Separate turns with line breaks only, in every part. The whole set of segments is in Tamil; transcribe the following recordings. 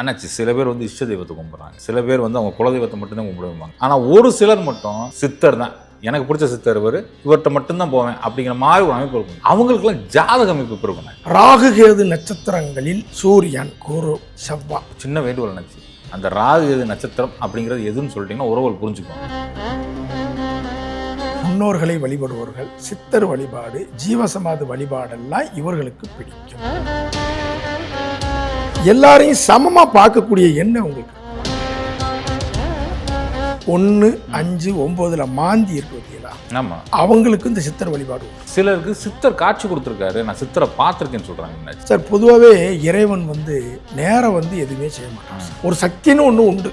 அண்ணாச்சி சில பேர் வந்து இஷ்ட தெய்வத்தை கும்பிட்றாங்க. சில பேர் வந்து அவங்க குலதெய்வத்தை மட்டும்தான் கும்பிடுவாங்க. ஆனால் ஒரு சிலர் மட்டும் சித்தர் தான். எனக்கு பிடிச்ச சித்தர் இவர். இவர்கிட்ட மட்டும்தான் போவேன் அப்படிங்கிற மாதிரி ஒரு அமைப்பு இருக்கும். அவங்களுக்குலாம் ஜாதக அமைப்பு இருக்கும்?
ராகு கேது நட்சத்திரங்களில் சூரியன் குரு செவ்வாய்
சின்ன வேண்டுகோள் அண்ணாச்சி. அந்த ராகு எது நட்சத்திரம் அப்படிங்கிறது எதுன்னு சொல்லிட்டீங்கன்னா உறவுகள் புரிஞ்சுக்குவாங்க
முன்னோர்களை வழிபடுபவர்கள் சித்தர் வழிபாடு ஜீவசமாதி வழிபாடெல்லாம் இவர்களுக்கு பிடிக்கும். எல்லாரையும் சமமா பார்க்கக்கூடிய எண்ணம் உங்களுக்கு. ஒன்று அஞ்சு ஒன்பதுல மாந்தி இருக்கு பார்த்தீங்களா?
ஆமாம்
அவங்களுக்கு இந்த சித்தர் வழிபாடு.
சிலருக்கு சித்தர் காட்சி கொடுத்துருக்காரு நான் சித்தரை பார்த்துருக்கேன்னு சொல்கிறாங்க
சார் பொதுவாகவே இறைவன் வந்து நேரம் வந்து எதுவுமே செய்ய மாட்டான். ஒரு சக்தின்னு ஒன்று உண்டு.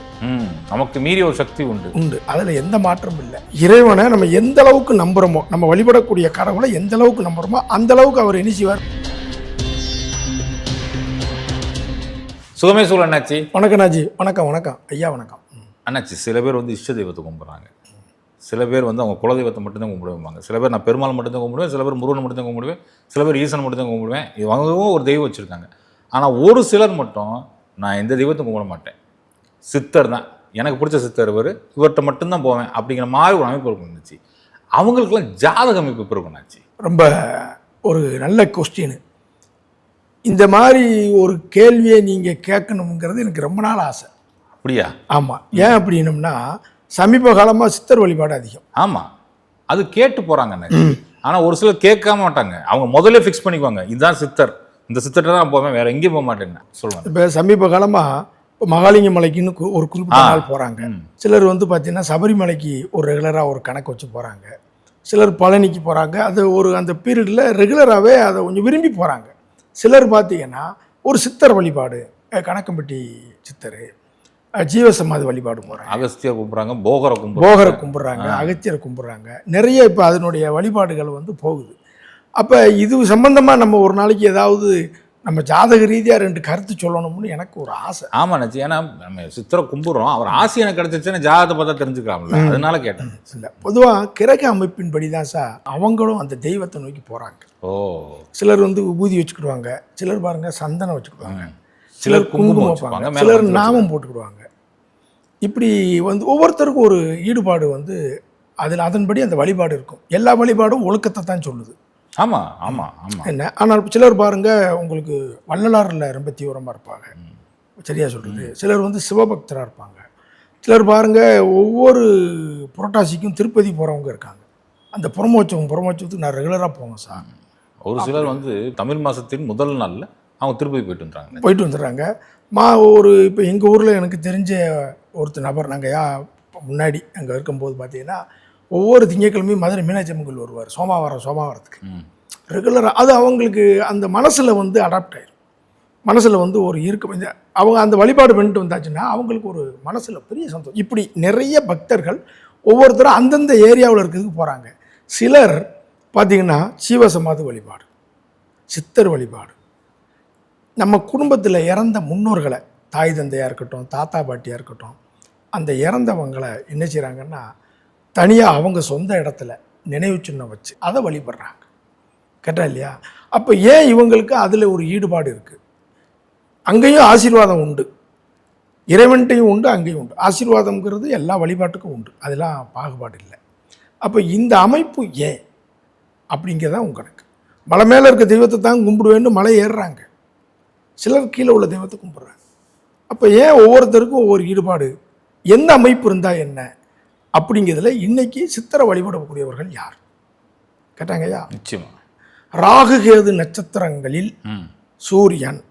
நமக்கு மீறி ஒரு சக்தி உண்டு.
உண்டு. அதில் எந்த மாற்றமும் இல்லை. இறைவனை நம்ம எந்த அளவுக்கு நம்புறோமோ நம்ம வழிபடக்கூடிய கடவுளை எந்த அளவுக்கு நம்புறோமோ அந்த அளவுக்கு அவர் என்ன செய்வார்.
சுகமே சூழல் அண்ணாச்சி
வணக்கம் நாஜி வணக்கம் வணக்கம். ஐயா வணக்கம்.
அண்ணாச்சி சில பேர் வந்து இஷ்ட தெய்வத்தை கும்பிட்றாங்க. சில பேர் வந்து அவங்க குலதெய்வத்தை மட்டும்தான் கும்பிடுவாங்க. சில பேர் நான் பெருமாள் மட்டும்தான் கும்பிடுவேன் சில பேர் முருகனை மட்டும்தான் கும்பிடுவேன் சில பேர் ஈசனை மட்டும்தான் கும்பிடுவேன். இவங்களும் ஒரு தெய்வம் வச்சுருக்காங்க. ஆனால் ஒரு சிலர் மட்டும் நான் எந்த தெய்வத்தையும் கும்பிட மாட்டேன். சித்தர் தான். எனக்கு பிடிச்ச சித்தர் இவர். இவர்கிட்ட மட்டும்தான் போவேன். அப்படிங்கிற மாதிரி ஒரு அமைப்பு இருக்கும் இருந்துச்சு அவங்களுக்குலாம் ஜாதக அமைப்பு இருக்கும் அண்ணாச்சி.
ரொம்ப ஒரு நல்ல கொஸ்டின் இந்த மாதிரி ஒரு கேள்வியை நீங்கள் கேட்கணுங்கிறது எனக்கு ரொம்ப நாள் ஆசை.
அப்படியா?
ஆமாம் ஏன் அப்படின்னம்னா சமீப காலமாக சித்தர் வழிபாடு அதிகம்.
ஆமாம் அது கேட்டு போகிறாங்க அண்ணாச்சி ஆனால் ஒரு சிலர் கேட்காம மாட்டாங்க. அவங்க முதல்ல ஃபிக்ஸ் பண்ணிக்குவாங்க. இதுதான் சித்தர். இந்த சித்தர்கிட்ட தான் போவேன். வேற எங்கேயும் போக மாட்டேன்னு சொல்லுவாங்க
இப்போ சமீப காலமாக இப்போ மகாலிங்க மலைக்குன்னு ஒரு குறிப்பிட்ட. நாள் போகிறாங்க. சிலர் வந்து பார்த்தீங்கன்னா சபரிமலைக்கு ஒரு ரெகுலராக ஒரு கணக்கு வச்சு போகிறாங்க சிலர் பழனிக்கு போகிறாங்க அது ஒரு அந்த பீரியடில் ரெகுலராகவே அதை கொஞ்சம் விரும்பி போகிறாங்க சிலர் பார்த்தீங்கன்னா ஒரு சித்தர் வழிபாடு கணக்கம்பட்டி சித்தர் ஜீவசமாதி வழிபாடு போகிறாங்க
அகஸ்தியர் கும்பிட்றாங்க போகரை கும்பிட்றாங்க.
போகரை கும்பிட்றாங்க அகத்தியரை கும்பிட்றாங்க. நிறைய இப்போ அதனுடைய வழிபாடுகள் வந்து போகுது. அப்போ இது சம்பந்தமாக நம்ம ஒரு நாளைக்கு ஏதாவது நம்ம ஜாதக ரீதியாக ரெண்டு கருத்து சொல்லணும்னு எனக்கு ஒரு ஆசை.
ஆமா நச்சி. ஏன்னா நம்ம சித்திரை கும்பிடுறோம். அவர் ஆசி எனக்கு கிடைச்சிச்சுன்னா ஜாதகத்தை பார்த்தா தெரிஞ்சுக்கலாம்ல. அதனால கேட்டேன்.
இல்லை. பொதுவாக கிரக அமைப்பின்படி தான் சார் அவங்களும் அந்த தெய்வத்தை நோக்கி போகிறாங்க
ஓ.
சிலர் வந்து உபூதி வச்சுக்கிடுவாங்க. சிலர் பாருங்க சந்தனம் வச்சுக்கிடுவாங்க.
சிலர் குங்குமம்
வைப்பாங்க. சிலர் நாமம் போட்டுக்கிடுவாங்க. இப்படி வந்து ஒவ்வொருத்தருக்கும் ஒரு ஈடுபாடு வந்து அதில் அதன்படி அந்த வழிபாடு இருக்கும். எல்லா வழிபாடும் ஒழுக்கத்தை தான் சொல்லுது.
ஆமா ஆமா ஆமா.
என்ன? ஆனால் சிலர் பாருங்க உங்களுக்கு வள்ளலாரில் ரொம்ப தீவிரமாக இருப்பாங்க. சரியா சொல்கிறது சிலர் வந்து சிவபக்தராக இருப்பாங்க. சிலர் பாருங்க ஒவ்வொரு புரட்டாசிக்கும் திருப்பதி போகிறவங்க இருக்காங்க. அந்த புறமோச்சவம் புறமோச்சவத்துக்கு நான் ரெகுலராக போவேன் சார்.
ஒரு சிலர் வந்து தமிழ் மாசத்தின் முதல் நாள்ல அவங்க திருப்பதி போயிட்டு வந்துறாங்க
போயிட்டு வந்துடுறாங்க. மா ஒரு இப்போ எங்கள் ஊரில் எனக்கு தெரிஞ்ச ஒருத்தர் நபர் நாங்கள் யா முன்னாடி அங்கே இருக்கும்போது பார்த்தீங்கன்னா ஒவ்வொரு திங்கட்கிழமையும் மதுரை மீனாட்சி அம்மன் கோயில் வருவார் சோமாவாரம் சோமாவாரத்துக்கு. ரெகுலராக அது அவங்களுக்கு அந்த மனசில் வந்து அடாப்ட் ஆயிரும். மனசில் வந்து ஒரு இருக்கும் இந்த அவங்க அந்த வழிபாடு பண்ணிட்டு வந்தாச்சுன்னா அவங்களுக்கு ஒரு மனசில் பெரிய சந்தோஷம். இப்படி நிறைய பக்தர்கள் ஒவ்வொருத்தரும் அந்தந்த ஏரியாவில் இருக்கிறதுக்கு போகிறாங்க சிலர் பார்த்திங்கன்னா சீவசமாதி வழிபாடு சித்தர் வழிபாடு. நம்ம குடும்பத்தில் இறந்த முன்னோர்களை தாய் தந்தையாக இருக்கட்டும் தாத்தா பாட்டியாக இருக்கட்டும் அந்த இறந்தவங்களை என்ன செய்கிறாங்கன்னா தனியாக அவங்க சொந்த இடத்துல நினைவு சின்னம் வச்சு அதை வழிபடுறாங்க. கேட்டா இல்லையா? அப்போ ஏன் இவங்களுக்கு அதில் ஒரு ஈடுபாடு இருக்குது அங்கேயும் ஆசீர்வாதம் உண்டு. இறைவன்ட்டையும் உண்டு அங்கேயும் உண்டு. ஆசீர்வாதம்ங்கிறது எல்லா வழிபாட்டுக்கும் உண்டு. அதெல்லாம் பாகுபாடு இல்லை. அப்போ இந்த அமைப்பு ஏன்? அப்படிங்கிறதான் உங்க கணக்கு. மலை மேலே இருக்க தெய்வத்தை தான் கும்பிடுவேன்னு மலை ஏறுறாங்க. சிலர் கீழே உள்ள தெய்வத்தை கும்பிட்றாங்க. அப்போ ஏன் ஒவ்வொருத்தருக்கும் ஒவ்வொரு ஈடுபாடு? எந்த அமைப்பு இருந்தால் என்ன? அப்படிங்கிறதுல இன்னைக்கு சித்திரை வழிபடக்கூடியவர்கள் யார்? கேட்டாங்கய்யா
நிச்சயமா.
ராகு கேது நட்சத்திரங்களில் சூரியன்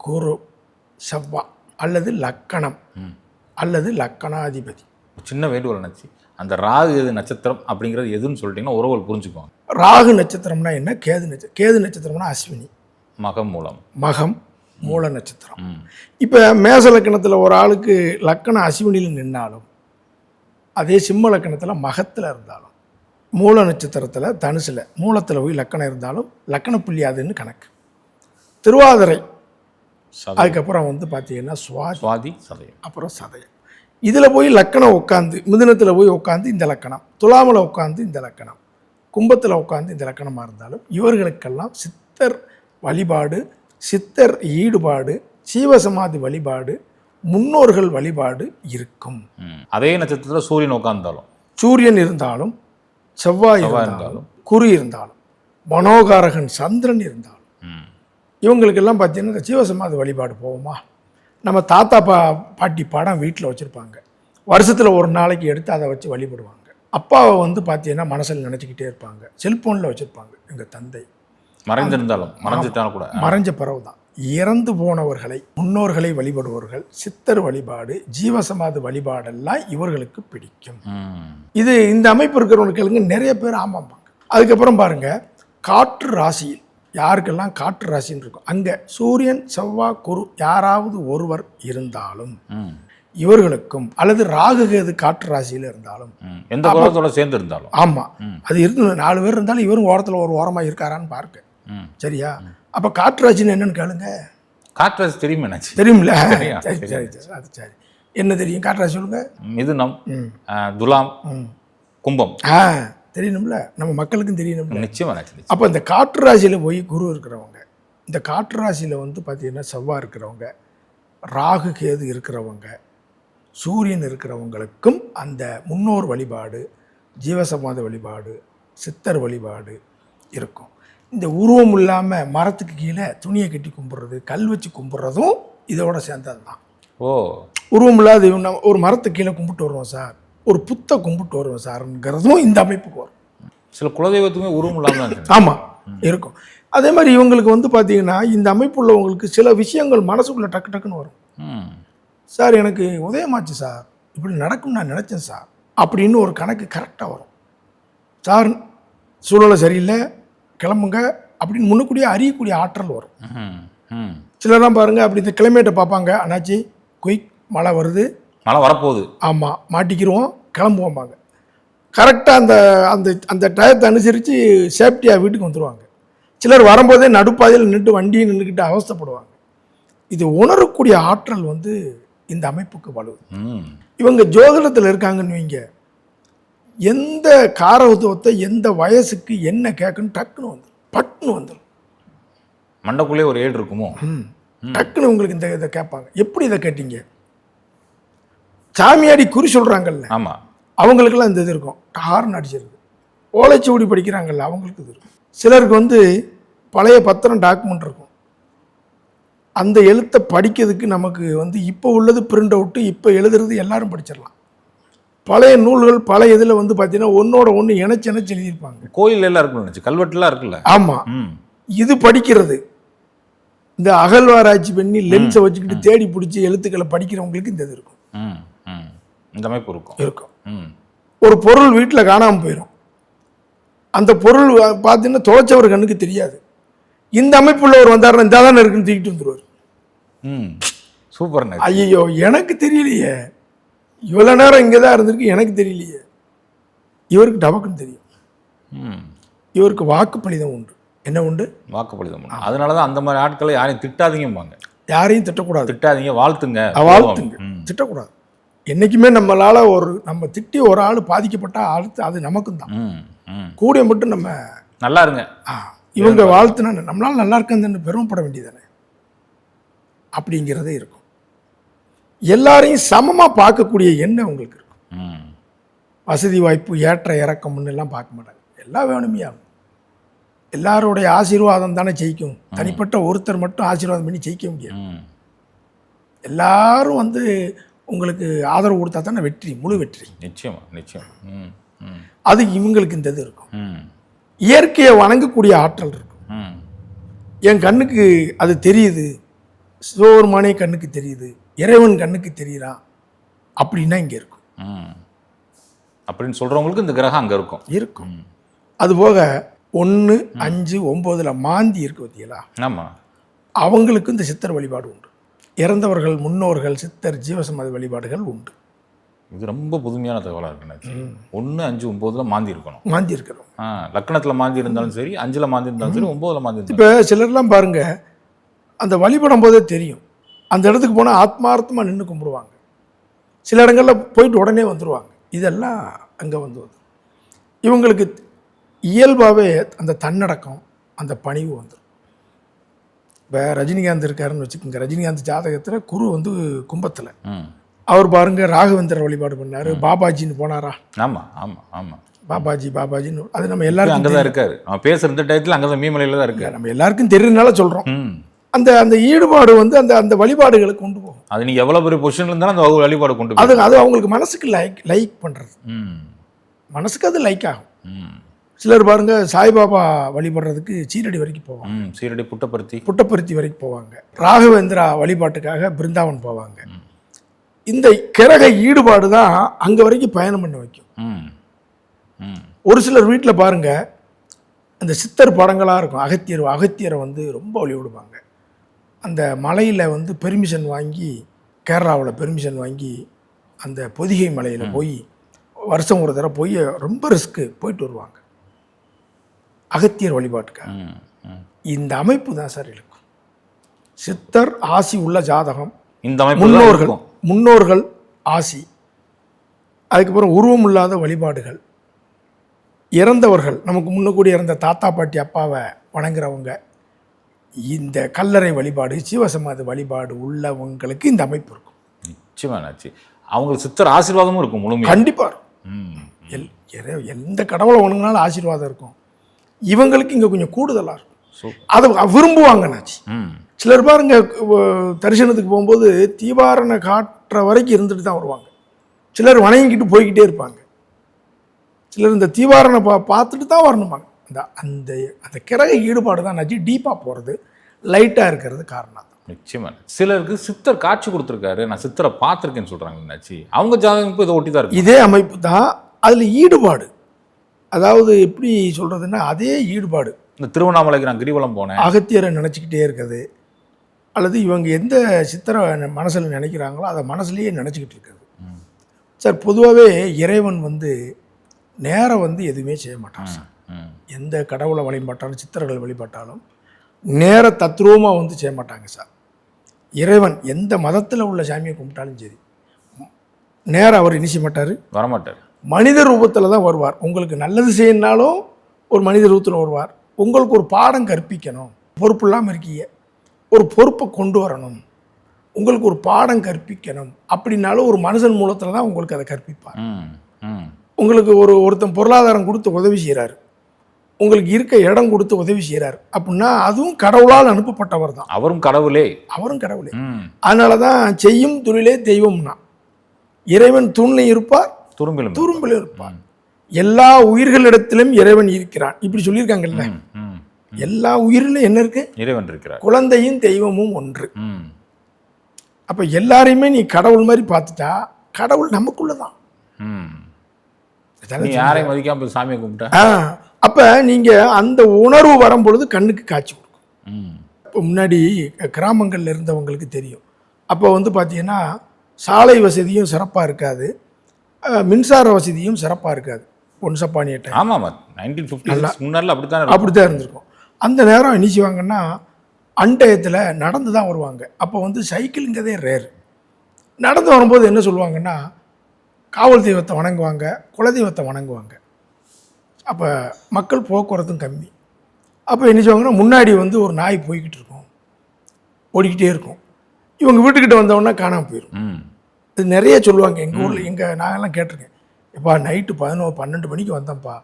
குரு செவ்வாய் அல்லது லக்கணம் அல்லது லக்கணாதிபதி.
சின்ன வேண்டுகோள் நச்சி அந்த ராகு எது நட்சத்திரம் அப்படிங்கிறது எதுன்னு சொல்லிட்டீங்கன்னா உறவுகள் புரிஞ்சுக்குவாங்க.
ராகு நட்சத்திரம்னா என்ன? கேது நட்சத்திரம் கேது நட்சத்திரம்னா அஸ்வினி.
மகம் மூலம்.
மகம் மூல நட்சத்திரம். இப்போ மேச லக்கணத்தில் ஒரு ஆளுக்கு லக்கணம் அஸ்வினியில் நின்னாலும் அதே சிம்ம லக்கணத்தில் மகத்தில் இருந்தாலும் மூல நட்சத்திரத்தில் தனுசில் மூலத்தில் போய் லக்கணம் இருந்தாலும் லக்கண புள்ளி அதுன்னு கணக்கு. திருவாதிரை அதுக்கப்புறம் வந்து பார்த்தீங்கன்னா சுவாதி.
சுவாதி சதயம்.
அப்புறம் சதயம். இதில் போய் லக்கணம் உட்காந்து மிதுனத்தில் போய் உட்காந்து இந்த லக்கணம் துலாமில் உட்காந்து இந்த லக்கணம் கும்பத்தில் உட்காந்து இந்த லக்கணமாக இருந்தாலும் இவர்களுக்கெல்லாம் சித்தர் வழிபாடு சித்தர் ஈடுபாடு சீவசமாதி வழிபாடு முன்னோர்கள் வழிபாடு இருக்கும்.
அதே நட்சத்திரத்தில் சூரியன் உட்கார்ந்தாலும்
சூரியன் இருந்தாலும் செவ்வாய் இருந்தாலும் குரு இருந்தாலும் மனோகாரகன் சந்திரன் இருந்தாலும். இவங்களுக்கெல்லாம் பார்த்தீங்கன்னா இந்த ஜீவசமாதி வழிபாடு போவோமா? நம்ம தாத்தா பா பாட்டி படம் வீட்டில் வச்சுருப்பாங்க. வருஷத்தில் ஒரு நாளைக்கு எடுத்து அதை வச்சு வழிபடுவாங்க. அப்பாவை வந்து பார்த்தீங்கன்னா மனசில் நினச்சிக்கிட்டே இருப்பாங்க. செல்ஃபோனில் வச்சுருப்பாங்க எங்கள் தந்தை.
மறைந்திருந்தாலும் மறைஞ்சிட்டாலும் கூட.
மறைஞ்ச பிறகு தான் இறந்து போனவர்களை முன்னோர்களை வழிபடுபவர்கள் சித்தர் வழிபாடு ஜீவசமாதி வழிபாடெல்லாம் இவர்களுக்கு பிடிக்கும். இது இந்த அமைப்பு இருக்கிறவங்களுக்குங்க நிறைய பேர் ஆமாம்பாங்க அதுக்கப்புறம் பாருங்க காற்று ராசியில் யாருக்கெல்லாம் காற்று ராசின்னு இருக்கும் அங்கே சூரியன் செவ்வாய் குரு யாராவது ஒருவர் இருந்தாலும். இவர்களுக்கும் அல்லது ராகு கேது காற்று ராசியில் இருந்தாலும்.
எந்த குலத்தோட சேர்ந்து இருந்தாலும்
ஆமாம். அது இருந்து நாலு பேர் இருந்தாலும் இவரும் ஓரத்தில் ஒரு ஓரமாக இருக்காரான்னு பாருங்க
ம்.
சரியா அப்போ காற்று ராசின்னு என்னன்னு கேளுங்க.
காற்றாசி தெரியுமே
தெரியுமில்ல
தெரியும்,
சரி சரி அது சரி. என்ன தெரியும்? ராசி சொல்லுங்க.
மிதுனம் துலாம் கும்பம்.
ஆ தெரியணும்ல. நம்ம மக்களுக்கும் தெரியணும்ல.
நிச்சயமா என்னாச்சு நிச்சயம்.
அப்போ இந்த காற்று ராசியில் போய் குரு இருக்கிறவங்க இந்த காற்று ராசியில் வந்து பார்த்தீங்கன்னா செவ்வாய் இருக்கிறவங்க ராகு கேது இருக்கிறவங்க சூரியன் இருக்கிறவங்களுக்கும் அந்த முன்னோர் வழிபாடு ஜீவசமாத வழிபாடு சித்தர் வழிபாடு இருக்கும். இந்த உருவம் இல்லாமல் மரத்துக்கு கீழே துணியை கட்டி கும்பிட்றது கல் வச்சு கும்பிட்றதும் இதோட சேர்ந்தது தான்.
ஓ.
உருவம் இல்லாத நம்ம ஒரு மரத்துக்கு கீழே கும்பிட்டு வருவோம் சார். ஒரு புத்தை கும்பிட்டு வருவோம் சார்ங்கிறதும் இந்த அமைப்புக்கு வரும்.
சில குலதெய்வத்துக்குமே உருவம் இல்லாம தான் இருக்கு.
ஆமாம் இருக்கும். அதே மாதிரி இவங்களுக்கு வந்து பார்த்தீங்கன்னா இந்த அமைப்பு உள்ளவங்களுக்கு சில விஷயங்கள் மனசுக்குள்ளே டக்கு டக்குன்னு வரும். சார் எனக்கு உதயமாச்சு சார். இப்படி நடக்கும் நான் நினச்சேன் சார். அப்படின்னு ஒரு கணக்கு கரெக்டாக வரும். சார் சூழ்நிலை சரியில்லை. கிளம்புங்க அப்படின்னு முன்னக்கூடிய அறியக்கூடிய ஆற்றல் வரும்.
ம். ம்.
சிலர்லாம் பாருங்கள் அப்படி இந்த கிளைமேட்டை பார்ப்பாங்க. அண்ணாச்சி குயிக் மழை வருது.
மழை வரப்போகுது.
ஆமாம் மாட்டிக்கிருவோம் கிளம்புவோம்பாங்க கரெக்டாக அந்த அந்த அந்த டயத்தை அனுசரித்து சேஃப்டியாக வீட்டுக்கு வந்துடுவாங்க சிலர் வரும்போதே நடுப்பாதையில் நின்று வண்டியை நின்றுக்கிட்டு அவஸ்தைப்படுவாங்க. இது உணரக்கூடிய ஆற்றல் வந்து இந்த அமைப்புக்கு வலுது. இவங்க ஜோதிடத்தில் இருக்காங்கன்னு வைங்க. எந்த காரத்துவத்தை எந்த வயசுக்கு என்ன கேட்கணும் டக்குன்னு வந்துடும் பட்டுன்னு வந்துடும்
மண்டைக்குள்ளே ஒரு ஏடு இருக்குமோ?
டக்குன்னு உங்களுக்கு இந்த இதை கேட்பாங்க. எப்படி இதை கேட்டீங்க? சாமியாடி குறி சொல்கிறாங்கல்ல
ஆமா.
அவங்களுக்கெல்லாம் இந்த இது இருக்கும். ஹார்ன் அடிச்சிருக்கு ஓலைச்சுவடி படிக்கிறாங்கல்ல அவங்களுக்கு இது இருக்கும். சிலருக்கு வந்து பழைய பத்திரம் டாக்குமெண்ட் இருக்கும். அந்த எழுத்தை படிக்கிறதுக்கு நமக்கு வந்து இப்போ உள்ளது பிரிண்ட் அவுட்டு இப்போ எழுதுறது எல்லாரும் படிச்சிடலாம். பழைய நூல்கள் பழைய இதில் வந்து பார்த்தீங்கன்னா ஒன்றோட ஒன்று இணைச்சு இணைச்சு எழுதியிருப்பாங்க.
கோயில் எல்லாம் இருக்குன்னு நினைச்சு. கல்வெட்டுலாம் இருக்குல்ல?
ஆமாம். இது படிக்கிறது. இந்த அகழ்வாராய்ச்சி பண்ணி லென்ஸை வச்சுக்கிட்டு தேடி பிடிச்சி எழுத்துக்களை படிக்கிறவங்களுக்கு இந்த இது இருக்கும்.
ம். ம். இந்த அமைப்பு இருக்கும்.
இருக்கும்.
ம்.
ஒரு பொருள் வீட்டில் காணாமல் போயிடும் அந்த பொருள் பார்த்தீங்கன்னா தொலைச்சவர் கண்ணுக்கு தெரியாது. இந்த அமைப்புள்ளவர் வந்தாருன்னா இந்த தானே இருக்குன்னு தூக்கிட்டு வந்துடுவார்
ம். சூப்பர்ண்ணே.
ஐயோ எனக்கு தெரியலையே. இவ்வளோ நேரம் இங்கே தான் இருந்திருக்கு எனக்கு தெரியலையே. இவருக்கு டபக்குன்னு தெரியும். இவருக்கு வாக்குப்பளிதம் உண்டு. என்ன உண்டு?
வாக்குப்பளிதம் பண்ணணும். அதனால தான் அந்த மாதிரி ஆட்களை யாரையும் திட்டாதீங்கம்பாங்க.
யாரையும் திட்டக்கூடாது.
திட்டாதீங்க வாழ்த்துங்க.
வாழ்த்துங்க. திட்டக்கூடாது. என்றைக்குமே நம்மளால ஒரு நம்ம திட்டி ஒரு ஆள் பாதிக்கப்பட்டா அடுத்து அது நமக்கும் தான். கூடிய மட்டும் நம்ம
நல்லா இருங்க.
ஆ, இவங்க வாழ்த்துனா நம்மளால நல்லா இருக்குன்னு பெருமைப்பட வேண்டியதானே அப்படிங்கிறதே இருக்கும். எல்லாரையும் சமமாக பார்க்கக்கூடிய எண்ணம் உங்களுக்கு இருக்கும்.
ம்.
வசதி வாய்ப்பு ஏற்ற இறக்கம்னு எல்லாம் பார்க்க மாட்டாங்க. எல்லாம் வேணுமையா எல்லாருடைய ஆசீர்வாதம் தானே ஜெயிக்கும். தனிப்பட்ட ஒருத்தர் மட்டும் ஆசீர்வாதம் பண்ணி ஜெயிக்க முடியாது. எல்லாரும் வந்து உங்களுக்கு ஆதரவு கொடுத்தா தானே வெற்றி முழு வெற்றி.
நிச்சயமா நிச்சயம்.
அது இவங்களுக்கு இந்த இது இருக்கும். இயற்கையை வணங்கக்கூடிய ஆற்றல் இருக்கும்.
ம்.
என் கண்ணுக்கு அது தெரியுது. சிவபெருமானே கண்ணுக்கு தெரியுது. இறைவன் கண்ணுக்கு தெரியுறான் அப்படின்னா இங்கே இருக்கும்.
ம். அப்படின்னு சொல்றவங்களுக்கு இந்த கிரகம் அங்க இருக்கும்.
இருக்கும். அதுபோக ஒன்று அஞ்சு ஒம்போதில் மாந்தி இருக்கு பார்த்தீங்களா
ஆமா.
அவங்களுக்கு இந்த சித்தர் வழிபாடு உண்டு. இறந்தவர்கள் முன்னோர்கள் சித்தர் ஜீவசமாதி வழிபாடுகள் உண்டு.
இது ரொம்ப புதுமையான தகவலாக இருக்குண்ணாச்சு ஒன்று அஞ்சு ஒம்போதுல மாந்தி இருக்கணும்.
மாந்தி இருக்கிறோம்
ஆ லக்கணத்தில் மாந்தி இருந்தாலும் சரி அஞ்சில் மாந்தி இருந்தாலும் சரி ஒம்போதுல மாந்தி
இப்போ சிலர்லாம் பாருங்க அந்த வழிபடும் போதே தெரியும். அந்த இடத்துக்கு போனால் ஆத்மார்த்தமாக நின்று கும்பிடுவாங்க. சில இடங்களில் போயிட்டு உடனே வந்துடுவாங்க இதெல்லாம் அங்கே வந்து இவங்களுக்கு இயல்பாகவே அந்த தன்னடக்கம் அந்த பணிவு வந்துடும் இப்போ ரஜினிகாந்த் இருக்காருன்னு வச்சுக்கோங்க. ரஜினிகாந்த் ஜாதகத்தில் குரு வந்து கும்பத்தில். அவர் பாருங்க ராகவேந்திர வழிபாடு பண்ணாரு. பாபாஜின்னு போனாரா?
ஆமா ஆமா ஆமா.
பாபாஜி பாபாஜின்னு. அது நம்ம
அங்கே
எல்லாருக்கும்
தான் இருக்காரு. அவன் பேசுற இந்த டயத்தில் அங்கே தான் மீமலையில் தான் இருக்காரு.
நம்ம எல்லாருக்கும் தெரியுறதுனால சொல்கிறோம் அந்த அந்த ஈடுபாடு வந்து அந்த அந்த வழிபாடுகளை கொண்டு போகும்.
அது நீங்க எவ்வளவு பெரிய பொசிஷன்ல இருந்தாலும் அந்த வழிபாடு கொண்டு போய்
அது அது அவங்களுக்கு மனசுக்கு லைக் லைக் பண்ணுறது
ம்.
மனசுக்கு அது லைக் ஆகும்.
ம்.
சிலர் பாருங்க சாய்பாபா வழிபடுறதுக்கு சீரடி வரைக்கும் போவாங்க.
சீரடி புட்டபர்த்தி.
புட்டப்பருத்தி வரைக்கும் போவாங்க. ராகவேந்திரா வழிபாட்டுக்காக பிருந்தாவன் போவாங்க. இந்த கிரக ஈடுபாடு தான் அங்கே வரைக்கும் பயணம் பண்ண வைக்கும்.
ம். ம்.
ஒரு சிலர் வீட்டில் பாருங்க அந்த சித்தர் படங்களாக இருக்கும். அகத்தியர் அகத்தியரை வந்து ரொம்ப வழிவிடுவாங்க அந்த மலையில் வந்து பெர்மிஷன் வாங்கி கேரளாவில் பெர்மிஷன் வாங்கி அந்த பொதிகை மலையில் போய் வருஷம் ஒரு தடவை போய் ரொம்ப ரிஸ்க்கு போயிட்டு வருவாங்க. அகத்தியர் வழிபாட்டுக்காக. இந்த அமைப்பு தான் சார் இருக்கும். சித்தர் ஆசி உள்ள ஜாதகம்.
இந்த
முன்னோர்கள். முன்னோர்கள் ஆசி. அதுக்கப்புறம் உருவம் இல்லாத வழிபாடுகள். இறந்தவர்கள் நமக்கு முன்னக்கூடி இறந்த தாத்தா பாட்டி அப்பாவை வணங்குறவங்க. இந்த கல்லறை வழிபாடு சிவசமாதி வழிபாடு உள்ளவங்களுக்கு இந்த அமைப்பு இருக்கும்.
நிச்சயமா என்னாச்சு அவங்களுக்கு சித்தர் ஆசீர்வாதமும் இருக்கும் முழுமையா.
கண்டிப்பாக எல் எந்த கடவுளை வணங்கினாலும் ஆசீர்வாதம் இருக்கும். இவங்களுக்கு இங்கே கொஞ்சம் கூடுதலாக இருக்கும். அதை விரும்புவாங்க நாச்சி.
ம்.
சிலர் பாருங்க தரிசனத்துக்கு போகும்போது தீபாரணை காட்டுற வரைக்கும் இருந்துட்டு தான் வருவாங்க. சிலர் வணங்கிக்கிட்டு போய்கிட்டே இருப்பாங்க. சிலர் இந்த தீபாரணை பா பார்த்துட்டு தான் வரணுமாங்க. அந்த அந்த அந்த கிரக ஈடுபாடு தான் நச்சு டீப்பாக போகிறது லைட்டாக இருக்கிறது காரணம்.
நிச்சயமா. சிலருக்கு சித்தர் காட்சி கொடுத்துருக்காரு நான் சித்தரை பார்த்துருக்கேன்னு சொல்றாங்க என்னாச்சு அவங்க ஜாதகம் இதை ஒட்டி தான் இருக்கு.
இதே அமைப்பு தான் அதில் ஈடுபாடு. அதாவது எப்படி சொல்கிறதுன்னா அதே ஈடுபாடு.
இந்த திருவண்ணாமலைக்கு நான் கிரிவலம் போனேன்.
அகத்தியரை நினச்சிக்கிட்டே இருக்குது. அல்லது இவங்க எந்த சித்திரை மனசில் நினைக்கிறாங்களோ அதை மனசுலேயே நினச்சிக்கிட்டு இருக்குது. சார் பொதுவாகவே இறைவன் வந்து நேரம் வந்து எதுவுமே செய்ய மாட்டான் சார். எந்த கடவுளை வழிபட்டாலும் சித்தர்கள் வழிபட்டாலும் நேர தத்ரூபமாக வந்து செய்ய மாட்டாங்க சார். இறைவன் எந்த மதத்தில் உள்ள சாமியை கும்பிட்டாலும் சரி நேரம் அவர் செய்ய மாட்டார்
வரமாட்டார்.
மனித ரூபத்தில் தான் வருவார். உங்களுக்கு நல்லது செய்யணுனாலும் ஒரு மனித ரூபத்தில் வருவார். உங்களுக்கு ஒரு பாடம் கற்பிக்கணும். பொறுப்பு இல்லாமல் இருக்கீங்க. ஒரு பொறுப்பை கொண்டு வரணும். உங்களுக்கு ஒரு பாடம் கற்பிக்கணும். அப்படின்னாலும் ஒரு மனுஷன் மூலத்தில் தான் உங்களுக்கு அதை கற்பிப்பார். உங்களுக்கு ஒரு ஒருத்தன் பொருளாதாரம் கொடுத்து உதவி செய்கிறாரு உங்களுக்கு இருக்க இடம் கொடுத்து உதவி செய்கிறார் அப்படின்னா அதுவும் கடவுளால் அனுப்பப்பட்டவர் தான்.
அவரும் கடவுளே.
அவரும் கடவுளே. அதனால தான் செய்யும் தொழிலே தெய்வம்னா. இறைவன் தூண்லையும் இருப்பார்
துரும்பிலும்
துரும்பிலும் இருப்பார். எல்லா உயிர்களிடத்திலும் இறைவன் இருக்கிறான். இப்படி சொல்லியிருக்காங்கல்ல? எல்லா உயிரிலும் என்ன இருக்கு?
இறைவன் இருக்கிறார்.
குழந்தையும் தெய்வமும் ஒன்று. அப்ப எல்லாரையுமே நீ கடவுள் மாதிரி பார்த்துட்டா கடவுள் நமக்குள்ள தான்
ம் நீ யாரையும் மதிக்காம சாமியை கும்பிட்ட?
அப்ப நீங்க அந்த உணர்வு வரும்பொழுது கண்ணுக்கு காட்சி கொடுக்கும். இப்போ முன்னாடி கிராமங்களில் இருந்தவங்களுக்கு தெரியும். அப்போ வந்து பார்த்தீங்கன்னா சாலை வசதியும் சிறப்பாக இருக்காது. மின்சார வசதியும் சிறப்பாக இருக்காது. பொன்சப்பானிய டைம்.
ஆமாம். நைன்டீன் ஃபிஃப்டி முன்னாடில அப்படி தான்
அப்படி தான் இருந்திருக்கும். அந்த நேரம் என்ன செய்வாங்கன்னா அண்டயத்தில் நடந்து தான் வருவாங்க. அப்போ வந்து சைக்கிளுங்கிறதே ரேர் நடந்து வரும்போது என்ன சொல்லுவாங்கன்னா காவல் தெய்வத்தை வணங்குவாங்க குலதெய்வத்தை வணங்குவாங்க. அப்போ மக்கள் போக்குவரத்தும் கம்மி. அப்போ என்ன செய்வாங்கன்னா முன்னாடி வந்து ஒரு நாய் போய்கிட்டு இருக்கும். ஓடிக்கிட்டே இருக்கும். இவங்க வீட்டுக்கிட்ட வந்தவொடனே காணாமல் போயிடும் இது நிறைய சொல்லுவாங்க. எங்கள் ஊரில் எங்கள் நாங்கெல்லாம் கேட்டிருக்கேன். எப்பா நைட்டு பதினோரு பன்னெண்டு மணிக்கு வந்தேன்ப்பா.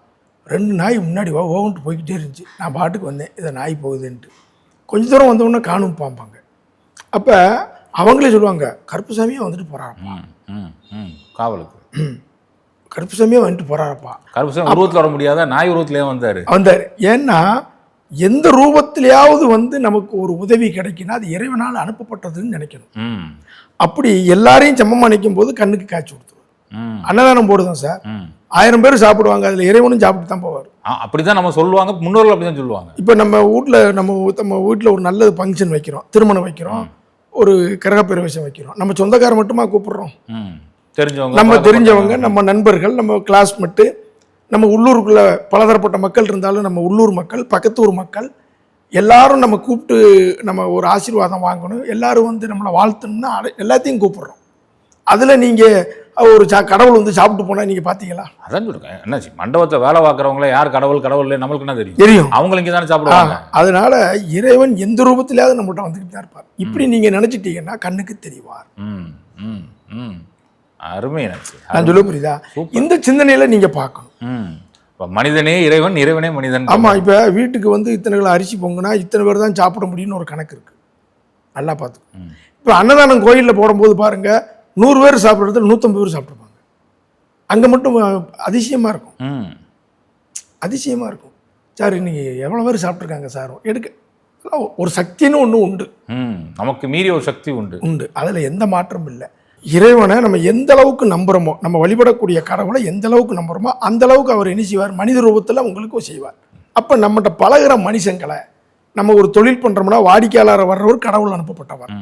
ரெண்டு நாய் முன்னாடி வா ஓகன்ட்டு போய்கிட்டே இருந்துச்சு. நான் பாட்டுக்கு வந்தேன். இதை நாய் போகுதுன்ட்டு. கொஞ்ச தூரம் வந்தவொடனே காணும் பாம்பாங்க அப்போ அவங்களே சொல்லுவாங்க கருப்புசாமியே வந்துட்டு போகிறாரப்பா
ம் ம் ம். காவலுக்கு.
கருப்புசாமியே வந்துட்டு போகிறாரப்பா
கருப்புசாமி உருவத்தில் வர முடியாத? நாய் உருவத்திலே வந்தார்?
வந்தார். ஏன்னா எந்த ரூபத்திலேயாவது வந்து நமக்கு ஒரு உதவி கிடைக்குன்னா அது இறைவனால் அனுப்பப்பட்டதுன்னு நினைக்கணும்.
ம்.
அப்படி எல்லாரையும் சமமாக நிற்கும் போது கண்ணுக்கு காய்ச்சி கொடுத்துருவார்.
ம்.
அன்னதானம் போடுதான் சார். ஆயிரம் பேர் சாப்பிடுவாங்க அதில் இறைவனும் சாப்பிட்டு தான் போவார்.
அப்படி தான் நம்ம சொல்லுவாங்க முன்னோர்கள் அப்படி தான் சொல்லுவாங்க.
இப்போ நம்ம வீட்டில் நம்ம நம்ம வீட்டில் ஒரு நல்ல ஃபங்க்ஷன் வைக்கிறோம் திருமணம் வைக்கிறோம் ஒரு கிரகப்பிரவேசம் வைக்கிறோம். நம்ம சொந்தக்காரர் மட்டுமா கூப்பிடுறோம்?
தெரிஞ்சவங்க
நம்ம. தெரிஞ்சவங்க நம்ம நண்பர்கள் நம்ம கிளாஸ்மேட்டு நம்ம உள்ளூருக்குள்ள பலதரப்பட்ட மக்கள் இருந்தாலும் நம்ம உள்ளூர் மக்கள் பக்கத்து ஊர் மக்கள் எல்லாரும் நம்ம கூப்பிட்டு நம்ம ஒரு ஆசீர்வாதம் வாங்கணும். எல்லாரும் வந்து நம்மளை வாழ்த்தணும்னா எல்லாத்தையும் கூப்பிடுறோம். அதில் நீங்கள் ஒரு சா கடவுள் வந்து சாப்பிட்டு போனால் நீங்கள் பார்த்தீங்களா
அதான் சொல்லுங்க என்னாச்சு? மண்டபத்தை வேலை பார்க்குறவங்கள யார் கடவுள் கடவுள் இல்லை நம்மளுக்கு என்ன தெரியும்?
தெரியும்.
அவங்க இங்கே தானே சாப்பிடுவாங்க.
அதனால இறைவன் எந்த ரூபத்திலாவது நம்மகிட்ட வந்துக்கிட்டு தான் இருப்பார். இப்படி நீங்கள் நினச்சிட்டீங்கன்னா கண்ணுக்கு தெரிவார்.
ம் ம் ம். அருமை
நான் சொல்ல புரியுதா இந்த சிந்தனையில் நீங்கள் பார்க்கணும்.
ம். இப்போ மனிதனே இறைவன் இறைவனே மனிதன்
ஆமாம் இப்போ வீட்டுக்கு வந்து இத்தனை கிலோ அரிசி பொங்குனா இத்தனை பேர் தான் சாப்பிட முடியும்னு ஒரு கணக்கு இருக்குது நல்லா பார்த்துக்கோ
ம்.
இப்போ அன்னதானம் கோயிலில் போடும்போது பாருங்க நூறு பேர் சாப்பிட்றதுல நூற்றம்பது பேர் சாப்பிட்ருப்பாங்க அங்கே மட்டும் அதிசயமாக இருக்கும்.
ம்.
அதிசயமாக இருக்கும். சார் இன்னைக்கு எவ்வளோ பேர் சாப்பிட்ருக்காங்க சார்? எடுக்க ஒரு சக்தின்னு ஒன்று உண்டு.
நமக்கு மீறி ஒரு சக்தி உண்டு.
உண்டு. அதில் எந்த மாற்றமும் இல்லை. இறைவனை நம்ம எந்த அளவுக்கு நம்புகிறோமோ நம்ம வழிபடக்கூடிய கடவுளை எந்த அளவுக்கு நம்புகிறோமோ அந்த அளவுக்கு அவர் என்ன செய்வார்? மனித ரூபத்தில் உங்களுக்கும் செய்வார். அப்போ நம்மகிட்ட பழகுற மனுஷங்களை நம்ம ஒரு தொழில் பண்ணுறோம்னா வாடிக்கையாளர் வர்றவர் கடவுள் அனுப்பப்பட்டவர்.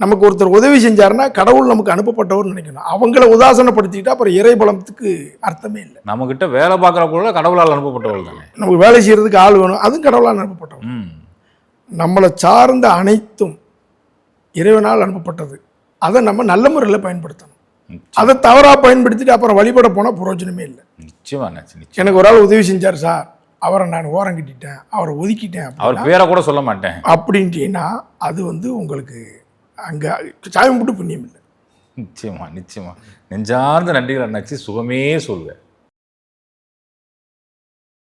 நமக்கு ஒருத்தர் உதவி செஞ்சாருன்னா கடவுள் நமக்கு அனுப்பப்பட்டவர் நினைக்கணும். அவங்கள உதாசனப்படுத்திக்கிட்டா அப்புறம் இறை பலத்துக்கு அர்த்தமே இல்லை.
நம்மக்கிட்ட வேலை பார்க்குற கூட கடவுளால் அனுப்பப்பட்டவர்கள் தானே?
நமக்கு வேலை செய்யறதுக்கு ஆள் வேணும் அதுவும் கடவுளால் அனுப்பப்பட்டவர் நம்மளை சார்ந்த அனைத்தும் இறைவனால் அனுப்பப்பட்டது. அதை நம்ம நல்ல முறையில் பயன்படுத்தணும். அதை தவறாக பயன்படுத்திட்டு அப்புறம் வழிபட போனால் பிரயோஜனமே இல்லை.
நிச்சயமா என்னாச்சு நிச்சயம்.
எனக்கு ஒரு ஆள் உதவி செஞ்சார் சார். அவரை நான் ஓரம் கட்டிட்டேன். அவரை ஒதுக்கிட்டேன்
அவர் பேரை கூட சொல்ல மாட்டேன்.
அப்படின்ட்டீங்கன்னா அது வந்து உங்களுக்கு அங்கே சாயம் போட்டு புண்ணியம் இல்லை.
நிச்சயமா நிச்சயமா. நெஞ்சார்ந்த நன்றிகள் அண்ணாச்சி. சுகமே சொல்வேன்